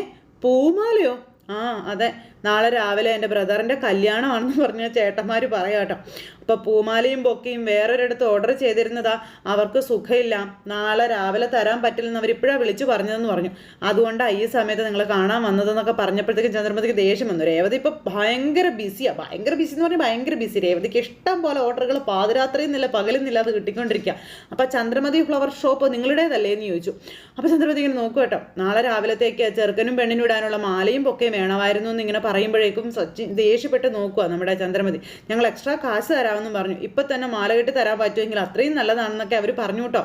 പൂമാലയോ? ആ അതെ. നാളെ രാവിലെ എന്റെ ബ്രദറിന്റെ കല്യാണമാണെന്ന് പറഞ്ഞ ചേട്ടന്മാർ പറയാട്ടോ അപ്പോൾ പൂമാലയും ബൊക്കയും വേറൊരിടത്ത് ഓർഡർ ചെയ്തിരുന്നതാ അവർക്ക് സുഖമില്ല നാളെ രാവിലെ തരാൻ പറ്റില്ലെന്ന് അവരിപ്പോഴാണ് വിളിച്ചു പറഞ്ഞതെന്ന് പറഞ്ഞു. അതുകൊണ്ടാണ് ഈ സമയത്ത് നിങ്ങൾ കാണാൻ വന്നതെന്നൊക്കെ പറഞ്ഞപ്പോഴത്തേക്കും ചന്ദ്രമതിക്ക് ദേഷ്യം വന്നു. രേവതി ഇപ്പോൾ ഭയങ്കര ബിസിയാണ് ഭയങ്കര ബിസി എന്ന് പറഞ്ഞാൽ ഭയങ്കര ബിസി രേവതിക്ക് ഇഷ്ടം പോലെ ഓർഡറുകൾ പാതിരാത്രിയിൽ പകലും പകലിൽ അത് കിട്ടിക്കൊണ്ടിരിക്കുക അപ്പോൾ ചന്ദ്രമതി ഫ്ലവർ ഷോപ്പ് നിങ്ങളുടേതല്ലേ എന്ന് ചോദിച്ചു. അപ്പോൾ ചന്ദ്രമതി ഇങ്ങനെ നോക്കൂ കേട്ടോ. നാളെ രാവിലത്തേക്ക് ചെറുക്കനും പെണ്ണിനും ഇടാനുള്ള മാലയും പൊക്കയും വേണമായിരുന്നു എന്ന് ഇങ്ങനെ പറയുമ്പോഴേക്കും സച്ചിൻ ദേഷ്യപ്പെട്ട് നോക്കുക നമ്മുടെ ചന്ദ്രമതി. ഞങ്ങൾ എക്സ്ട്രാ കാശ് തരാമെന്നും പറഞ്ഞു. ഇപ്പം തന്നെ മാല കെട്ടി തരാൻ പറ്റുമെങ്കിൽ അത്രയും നല്ലതാണെന്നൊക്കെ അവർ പറഞ്ഞു കേട്ടോ.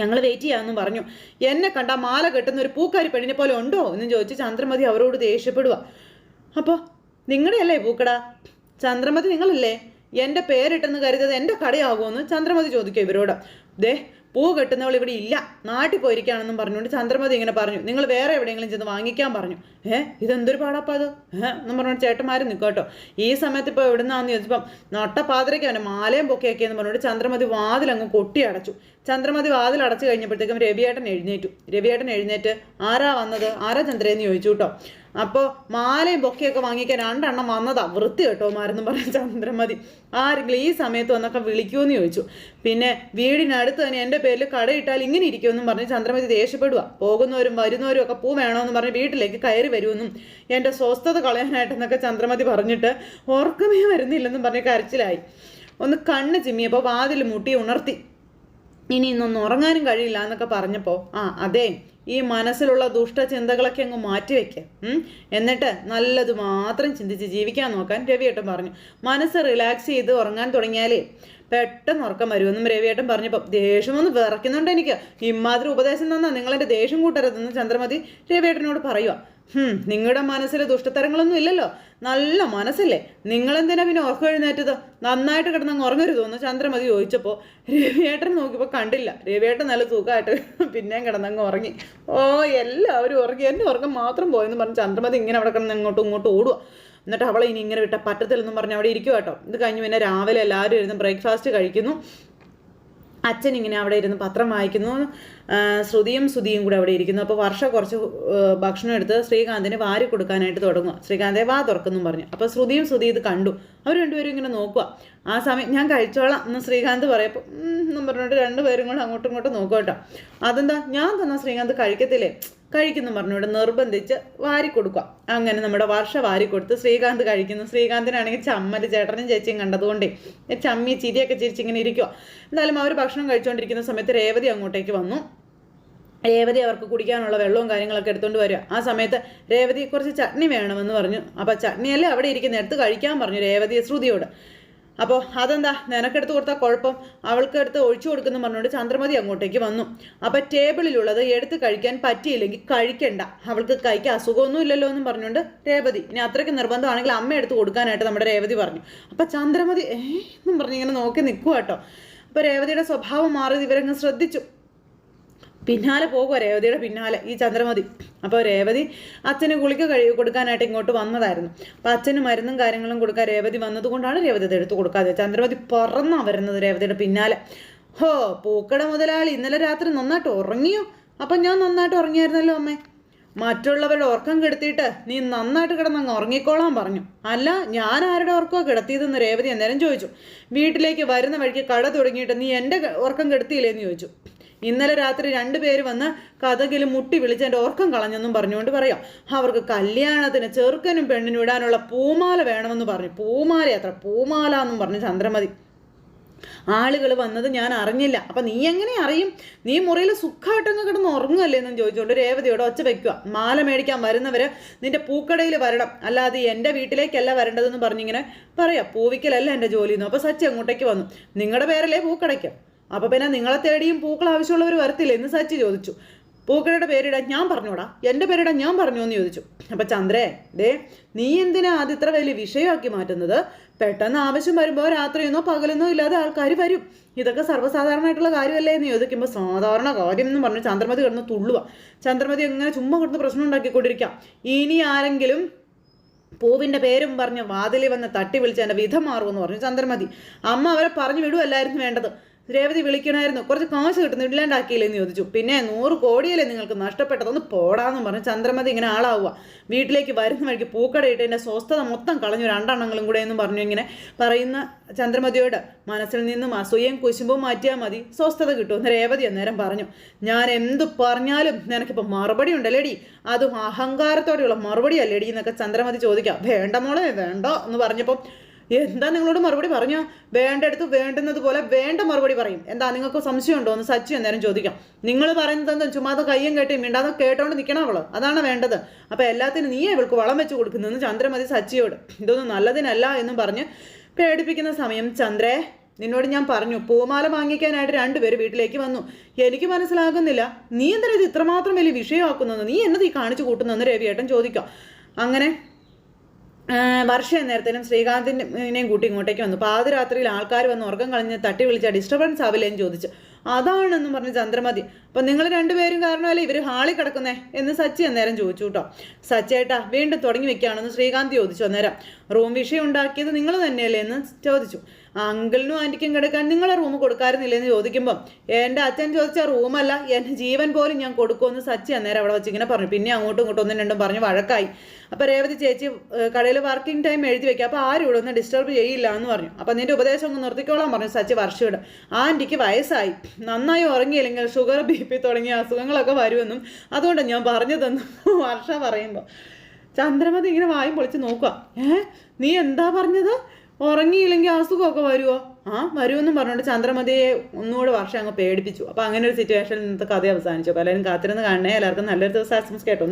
ഞങ്ങൾ വെയിറ്റ് ചെയ്യാമെന്നും പറഞ്ഞു. എന്നെ കണ്ട മാല കെട്ടുന്ന ഒരു പൂക്കാരി പെണ്ണിനെ പോലെ ഉണ്ടോ എന്ന് ചോദിച്ച് ചന്ദ്രമതി അവരോട് ദേഷ്യപ്പെടുക. അപ്പോൾ നിങ്ങളുടെ അല്ലേ പൂക്കട? ചന്ദ്രമതി നിങ്ങളല്ലേ? എന്റെ പേരിട്ടെന്ന് കരുതത് എന്റെ കടയാകുമെന്ന് ചന്ദ്രമതി ചോദിക്കുക ഇവരോട്. ദേ പൂ കെട്ടുന്നവൾ ഇവിടെ ഇല്ല. നാട്ടിൽ പോയിരിക്കുകയാണെന്നും പറഞ്ഞുകൊണ്ട് ചന്ദ്രമതി ഇങ്ങനെ പറഞ്ഞു. നിങ്ങൾ വേറെ എവിടെയെങ്കിലും ചെന്ന് വാങ്ങിക്കാൻ പറഞ്ഞു. ഏ ഇതെന്തൊരു പാടാപ്പാ അത്? എന്നും പറഞ്ഞുകൊണ്ട് ചേട്ടന്മാർ നിൽക്കും കേട്ടോ. ഈ സമയത്ത് ഇപ്പോൾ എവിടുന്നാന്ന് ചോദിച്ചപ്പം നട്ടപ്പാതിരയ്ക്ക് അവനെ മാലയും പൊക്കെയൊക്കെ എന്ന് പറഞ്ഞുകൊണ്ട് ചന്ദ്രമതി വാതിലങ്ങ് കൊട്ടി അടച്ചു. ചന്ദ്രമതി വാതിൽ അടച്ചു കഴിഞ്ഞപ്പോഴത്തേക്കും രവിയേട്ടൻ എഴുന്നേറ്റു. രവിയേട്ടൻ എഴുന്നേറ്റ് ആരാ വന്നത്? ആരാ ചന്ദ്രയെന്ന് ചോദിച്ചു കേട്ടോ അപ്പോൾ മാലയും ബൊക്കെയൊക്കെ വാങ്ങിക്കാൻ രണ്ടെണ്ണം വന്നതാ. വൃത്തി കേട്ടോ മാരെന്നും പറഞ്ഞ ചന്ദ്രമതി. ആരെങ്കിലും ഈ സമയത്ത് വന്നൊക്കെ വിളിക്കുമെന്ന് ചോദിച്ചു. പിന്നെ വീടിനടുത്ത് തന്നെ എന്റെ പേരിൽ കടയിട്ടാൽ ഇങ്ങനെ ഇരിക്കുമെന്നും പറഞ്ഞ് ചന്ദ്രമതി ദേഷ്യപ്പെടുക പോകുന്നവരും വരുന്നവരും ഒക്കെ പൂ വേണമെന്ന് പറഞ്ഞ് വീട്ടിലേക്ക് കയറി വരുമെന്നും എന്റെ സ്വസ്ഥത കളയാനായിട്ടെന്നൊക്കെ ചന്ദ്രമതി പറഞ്ഞിട്ട് ഓർക്കമേ വരുന്നില്ലെന്നും പറഞ്ഞ് കരച്ചിലായി. ഒന്ന് കണ്ണ് ചിമ്മിയപ്പോൾ വാതിൽ മുട്ടി ഉണർത്തി. ഇനി ഇന്നൊന്നും ഉറങ്ങാനും കഴിയില്ല എന്നൊക്കെ പറഞ്ഞപ്പോൾ ആ അതെ ഈ മനസ്സിലുള്ള ദുഷ്ടചിന്തകളൊക്കെ അങ്ങ് മാറ്റി വയ്ക്കുക എന്നിട്ട് നല്ലത് മാത്രം ചിന്തിച്ച് ജീവിക്കാൻ നോക്കാൻ രവിയേട്ടൻ പറഞ്ഞു. മനസ്സ് റിലാക്സ് ചെയ്ത് ഉറങ്ങാൻ തുടങ്ങിയാലേ പെട്ടെന്ന് ഉറക്കം വരുമെന്നും രവിയേട്ടൻ പറഞ്ഞപ്പോൾ ദേഷ്യമൊന്ന് വിറയ്ക്കുന്നുണ്ട് എനിക്ക്. ഇമാതിരി ഉപദേശം തന്നാൽ നിങ്ങളെന്റെ ദേഷ്യം കൂട്ടരുതെന്ന് ചന്ദ്രമതി രവിയേട്ടനോട് പറയുക നിങ്ങളുടെ മനസ്സിൽ ദുഷ്ടത്തരങ്ങളൊന്നും ഇല്ലല്ലോ. നല്ല മനസ്സല്ലേ. നിങ്ങളെന്തിനാ പിന്നെ ഉറക്കം എഴുന്നേറ്റത്? നന്നായിട്ട് കിടന്നങ്ങ് ഉറങ്ങരുതോ എന്ന് ചന്ദ്രമതി ചോദിച്ചപ്പോൾ രവിയേട്ടൻ നോക്കിയപ്പോൾ കണ്ടില്ല. രവിയേട്ടൻ നല്ല സുഖമായിട്ട് പിന്നെയും കിടന്നങ്ങ് ഉറങ്ങി. ഓ എല്ലാവരും ഉറങ്ങി. എന്റെ ഉറക്കം മാത്രം പോയെന്ന് പറഞ്ഞ് ചന്ദ്രമതി ഇങ്ങനെ അവിടെ കിടന്ന് ഇങ്ങോട്ടും ഇങ്ങോട്ടും ഓടുക എന്നിട്ട് അവളെ ഇനി ഇങ്ങനെ വിട്ട പറ്റത്തില്ലെന്നും പറഞ്ഞ് അവിടെ ഇരിക്കുക കേട്ടോ. ഇത് കഴിഞ്ഞ് പിന്നെ രാവിലെ എല്ലാവരും ഇരുന്ന് ബ്രേക്ക്ഫാസ്റ്റ് കഴിക്കുന്നു. അച്ഛൻ ഇങ്ങനെ അവിടെ ഇരുന്ന് പത്രം വായിക്കുന്നു. ശ്രുതിയും ശ്രുതിയും കൂടെ അവിടെ ഇരിക്കുന്നു. അപ്പോൾ വർഷ കുറച്ച് ഭക്ഷണം എടുത്ത് ശ്രീകാന്തിന് വാരി കൊടുക്കാനായിട്ട് തുടങ്ങുക ശ്രീകാന്തെ വാ തുറക്കുന്നു പറഞ്ഞു. അപ്പോൾ ശ്രുതിയും സുതി ഇത് കണ്ടു. അവർ രണ്ടുപേരും ഇങ്ങനെ നോക്കുക ആ സമയം ഞാൻ കഴിച്ചോളാം എന്ന് ശ്രീകാന്ത് പറയപ്പോൾ എന്നും പറഞ്ഞിട്ട് രണ്ടുപേരും കൂടെ അങ്ങോട്ടും ഇങ്ങോട്ടും നോക്കുക കേട്ടോ. അതെന്താ? ഞാൻ തന്ന ശ്രീകാന്ത് കഴിക്കത്തില്ലേ? കഴിക്കുന്നു പറഞ്ഞുകൊണ്ട് നിർബന്ധിച്ച് വാരി കൊടുക്കുക. അങ്ങനെ നമ്മുടെ വർഷ വാരി കൊടുത്ത് ശ്രീകാന്ത് കഴിക്കുന്നു. ശ്രീകാന്തിനാണെങ്കിൽ ചമ്മൽ ചേട്ടനും ചേച്ചിയും കണ്ടതുകൊണ്ടേ ചമ്മി ചിരിയൊക്കെ ചിരിച്ചിങ്ങനെ ഇരിക്കുക എന്തായാലും അവർ ഭക്ഷണം കഴിച്ചുകൊണ്ടിരിക്കുന്ന സമയത്ത് രേവതി അങ്ങോട്ടേക്ക് വന്നു. രേവതി അവർക്ക് കുടിക്കാനുള്ള വെള്ളവും കാര്യങ്ങളൊക്കെ എടുത്തുകൊണ്ട് വരിക. ആ സമയത്ത് രേവതി കുറച്ച് ചട്നി വേണമെന്ന് പറഞ്ഞു. അപ്പോൾ ചട്നിയല്ലേ അവിടെ ഇരിക്കുന്ന? എടുത്ത് കഴിക്കാൻ പറഞ്ഞു രേവതി ശ്രുതിയോട്. അപ്പോൾ അതെന്താ? നിനക്കെടുത്ത് കൊടുത്താൽ കുഴപ്പം അവൾക്ക് എടുത്ത് ഒഴിച്ചു കൊടുക്കുന്നു പറഞ്ഞുകൊണ്ട് ചന്ദ്രമതി അങ്ങോട്ടേക്ക് വന്നു. അപ്പോൾ ടേബിളിലുള്ളത് എടുത്ത് കഴിക്കാൻ പറ്റിയില്ലെങ്കിൽ കഴിക്കണ്ട. അവൾക്ക് കൈക്ക് അസുഖമൊന്നും ഇല്ലല്ലോ എന്നും പറഞ്ഞുകൊണ്ട് രേവതി ഇനി അത്രയ്ക്ക് നിർബന്ധമാണെങ്കിൽ അമ്മ എടുത്ത് കൊടുക്കാനായിട്ട് നമ്മുടെ രേവതി പറഞ്ഞു. അപ്പോൾ ചന്ദ്രമതി ഏ? എന്നും പറഞ്ഞ് ഇങ്ങനെ നോക്കി നിൽക്കുക കേട്ടോ. അപ്പോൾ രേവതിയുടെ സ്വഭാവം മാറിയത് ഇവരങ്ങ് ശ്രദ്ധിച്ചു. പിന്നാലെ പോകുക രേവതിയുടെ പിന്നാലെ ഈ ചന്ദ്രമതി. അപ്പോൾ രേവതി അച്ഛന് കുളിക്ക് കഴി കൊടുക്കാനായിട്ട് ഇങ്ങോട്ട് വന്നതായിരുന്നു. അപ്പോൾ അച്ഛന് മരുന്നും കാര്യങ്ങളും കൊടുക്കാൻ രേവതി വന്നതുകൊണ്ടാണ് രേവതി അത് എടുത്തു കൊടുക്കാതെ. ചന്ദ്രമതി പറന്നാ വരുന്നത് രേവതിയുടെ പിന്നാലെ. ഹോ പൂക്കട മുതലാളി ഇന്നലെ രാത്രി നന്നായിട്ട് ഉറങ്ങിയോ? അപ്പം ഞാൻ നന്നായിട്ട് ഉറങ്ങിയായിരുന്നല്ലോ അമ്മേ. മറ്റുള്ളവരുടെ ഉറക്കം കെടുത്തിയിട്ട് നീ നന്നായിട്ട് കിടന്നങ്ങ് ഉറങ്ങിക്കോളാൻ പറഞ്ഞു. അല്ല ഞാൻ ആരുടെ ഉറക്കമോ കിടത്തിയതെന്ന് രേവതി അന്നേരം ചോദിച്ചു. വീട്ടിലേക്ക് വരുന്ന വഴിക്ക് കട തുടങ്ങിയിട്ട് നീ എന്റെ ഉറക്കം ഉറക്കം കെടുത്തിയില്ലേന്ന് ചോദിച്ചു. ഇന്നലെ രാത്രി രണ്ടുപേര് വന്ന് കഥകിൽ മുട്ടി വിളിച്ച് എന്റെ ഓർക്കം കളഞ്ഞെന്നും പറഞ്ഞുകൊണ്ട് പറയാം. അവർക്ക് കല്യാണത്തിന് ചെറുക്കനും പെണ്ണിനും ഇടാനുള്ള പൂമാല വേണമെന്ന് പറഞ്ഞു. പൂമാല അത്ര പൂമാല എന്നും പറഞ്ഞു ചന്ദ്രമതി. ആളുകൾ വന്നത് ഞാൻ അറിഞ്ഞില്ല. അപ്പം നീ എങ്ങനെ അറിയും? നീ മുറിയിൽ സുഖമായിട്ടങ്ങ് കിടന്ന് ഉറങ്ങുമല്ലേ എന്നും ചോദിച്ചുകൊണ്ട് രേവതിയോട് ഒച്ച വെക്കുക. മാല മേടിക്കാൻ വരുന്നവര് നിന്റെ പൂക്കടയിൽ വരണം. അല്ലാതെ എന്റെ വീട്ടിലേക്കല്ല വരേണ്ടതെന്ന് പറഞ്ഞിങ്ങനെ പറയാം. പൂവിക്കലല്ല എന്റെ ജോലിയെന്നു അപ്പോൾ സച്ചി അങ്ങോട്ടേക്ക് വന്നു. നിങ്ങളുടെ പേരല്ലേ പൂക്കടയ്ക്ക്? അപ്പോൾ പിന്നെ നിങ്ങളെ തേടിയും പൂക്കൾ ആവശ്യമുള്ളവർ വരത്തില്ല എന്ന് സച്ചി ചോദിച്ചു. പൂക്കളുടെ പേരിടാൻ ഞാൻ പറഞ്ഞോടാ. എന്റെ പേരിടാൻ ഞാൻ പറഞ്ഞു എന്ന് ചോദിച്ചു. അപ്പം ചന്ദ്രേ ദേ നീ എന്തിനാ അത് ഇത്ര വലിയ വിഷയമാക്കി മാറ്റുന്നത്? പെട്ടെന്ന് ആവശ്യം വരുമ്പോൾ രാത്രിയൊന്നോ പകലെന്നോ ഇല്ലാതെ ആൾക്കാർ വരും. ഇതൊക്കെ സർവസാധാരണമായിട്ടുള്ള കാര്യമല്ലേ എന്ന് ചോദിക്കുമ്പോൾ സാധാരണ കാര്യം എന്ന് പറഞ്ഞ് ചന്ദ്രമതി കിടന്ന് തുള്ളുക ചന്ദ്രമതി എങ്ങനെ ചുമ്മാ കിടന്ന് പ്രശ്നം ഉണ്ടാക്കിക്കൊണ്ടിരിക്കാം. ഇനി ആരെങ്കിലും പൂവിന്റെ പേരും പറഞ്ഞ് വാതിലിൽ വന്ന് തട്ടി വിളിച്ച് എന്റെ വിധം മാറുമെന്ന് പറഞ്ഞു ചന്ദ്രമതി. അമ്മ അവരെ പറഞ്ഞു വിടുമല്ലായിരുന്നു വേണ്ടത്. രേവതി വിളിക്കണമായിരുന്നു കുറച്ച് കാശ് കിട്ടുന്നു ഇല്ലാണ്ടാക്കിയില്ലെന്ന് ചോദിച്ചു. പിന്നെ നൂറ് കോടിയല്ലേ നിങ്ങൾക്ക് നഷ്ടപ്പെട്ടതൊന്ന് പോടാന്നും പറഞ്ഞ് ചന്ദ്രമതി ഇങ്ങനെ ആളാവുക. വീട്ടിലേക്ക് വരുന്ന വഴിക്ക് പൂക്കടയിട്ട് എന്റെ സ്വസ്ഥത മൊത്തം കളഞ്ഞു. രണ്ടെണ്ണങ്ങളും കൂടെ എന്ന് പറഞ്ഞു ഇങ്ങനെ പറയുന്ന ചന്ദ്രമതിയോട് മനസ്സിൽ നിന്നും അസൂയം കുശുമ്പും മാറ്റിയാൽ മതി. സ്വസ്ഥത കിട്ടുമെന്ന് രേവതി അന്നേരം പറഞ്ഞു. ഞാൻ എന്ത് പറഞ്ഞാലും നിനക്കിപ്പോൾ മറുപടി ഉണ്ടല്ലേടി? അതും അഹങ്കാരത്തോടെയുള്ള മറുപടി അല്ലേടി എന്നൊക്കെ ചന്ദ്രമതി ചോദിക്കാം. വേണ്ട മോളെ വേണ്ട എന്ന് പറഞ്ഞപ്പോൾ എന്താ നിങ്ങളോട് മറുപടി പറഞ്ഞു? വേണ്ടടുത്ത് വേണ്ടുന്നത് പോലെ വേണ്ട മറുപടി പറയും. എന്താ നിങ്ങൾക്ക് സംശയമുണ്ടോ? എന്ന് സച്ചി അന്നേരം ചോദിക്കാം. നിങ്ങൾ പറയുന്നത് എന്താ ചുമ്മാതെ കയ്യും കേട്ടി മിണ്ടാതെ കേട്ടോണ്ട് നിൽക്കണം അവൾ? അതാണ് വേണ്ടത്. അപ്പൊ എല്ലാത്തിനും നീ ഇവൾക്ക് വളം വെച്ച് കൊടുക്കുന്നതെന്ന് ചന്ദ്രമതി സച്ചിയോട്. ഇതൊന്നും നല്ലതിനല്ല എന്നും പറഞ്ഞ് പേടിപ്പിക്കുന്ന സമയം ചന്ദ്രേ നിന്നോട് ഞാൻ പറഞ്ഞു പൂമാല വാങ്ങിക്കാനായിട്ട് രണ്ടുപേര് വീട്ടിലേക്ക് വന്നു. എനിക്ക് മനസ്സിലാകുന്നില്ല. നീ എന്തിനാ ഇത് ഇത്രമാത്രം വലിയ വിഷയമാക്കുന്നത്? നീ എന്നത് ഈ കാണിച്ചു കൂട്ടുന്നതെന്ന് രവിയേട്ടൻ ചോദിക്കാം. അങ്ങനെ വർഷ നേരത്തേനും ശ്രീകാന്തിനെയും കൂട്ടി ഇങ്ങോട്ടേക്ക് വന്നു. പാതിരാത്രിയിൽ ആൾക്കാർ വന്ന് ഉറക്കം കളഞ്ഞ് തട്ടി വിളിച്ച ഡിസ്റ്റർബൻസ് ആവില്ലേന്ന് ചോദിച്ചു. അതാണെന്നും പറഞ്ഞ് ചന്ദ്രമതി അപ്പം നിങ്ങൾ രണ്ടുപേരും കാരണമല്ലേ ഇവർ ഹാളിൽ കിടക്കുന്നേ? എന്ന് സച്ചി അന്നേരം ചോദിച്ചു കേട്ടോ. സച്ചേട്ടാ വീണ്ടും തുടങ്ങി വെക്കുകയാണെന്ന് ശ്രീകാന്ത് ചോദിച്ചു അന്നേരം. റൂം വിഷയം ഉണ്ടാക്കിയത് നിങ്ങൾ തന്നെയല്ലേ? എന്ന് ചോദിച്ചു. അങ്കിളിനും ആന്റിക്കും കിടക്കാൻ നിങ്ങളെ റൂം കൊടുക്കാറുന്നില്ലെന്ന് ചോദിക്കുമ്പം എന്റെ അച്ഛൻ ചോദിച്ച റൂമല്ല എന്റെ ജീവൻ പോലും ഞാൻ കൊടുക്കുമെന്ന് സച്ചി അന്നേരം അവിടെ വെച്ച് ഇങ്ങനെ പറഞ്ഞു. പിന്നെ അങ്ങോട്ടും ഇങ്ങോട്ടും ഒന്നും രണ്ടും പറഞ്ഞ് വഴക്കായി. അപ്പോൾ രേവതി ചേച്ചി കടയിൽ വർക്കിംഗ് ടൈം എഴുതി വെക്കുക അപ്പോൾ ആരും ഇവിടെ ഒന്ന് ഡിസ്റ്റർബ് ചെയ്യില്ല എന്ന് പറഞ്ഞു. അപ്പോൾ നിന്റെ ഉപദേശം ഒന്ന് നിർത്തിക്കോളാൻ പറഞ്ഞു സച്ചി വർഷയുടെ ആന്റിക്ക് വയസ്സായി. നന്നായി ഉറങ്ങിയില്ലെങ്കിൽ ഷുഗർ ബി പി തുടങ്ങിയ അസുഖങ്ങളൊക്കെ വരുമെന്നും അതുകൊണ്ട് ഞാൻ പറഞ്ഞു തന്നു വർഷ പറയുമ്പോൾ ചന്ദ്രമതി ഇങ്ങനെ വായും പൊളിച്ച് നോക്കുക ഏ നീ എന്താ പറഞ്ഞത്? ഉറങ്ങിയില്ലെങ്കിൽ അസുഖമൊക്കെ വരുമോ ആ വരുമെന്നും പറഞ്ഞുകൊണ്ട് ചന്ദ്രമതിയെ ഒന്നുകൂടെ വർഷം അങ്ങ് പേടിപ്പിച്ചു. അപ്പോൾ അങ്ങനെ ഒരു സിറ്റുവേഷനിൽ ഇന്നത്തെ കഥ അവസാനിച്ചു. അപ്പോൾ എല്ലാവരും കാത്തിരുന്ന് കാണണേ. എല്ലാവർക്കും നല്ലൊരു ദിവസം. ആശംസിക്കട്ടോ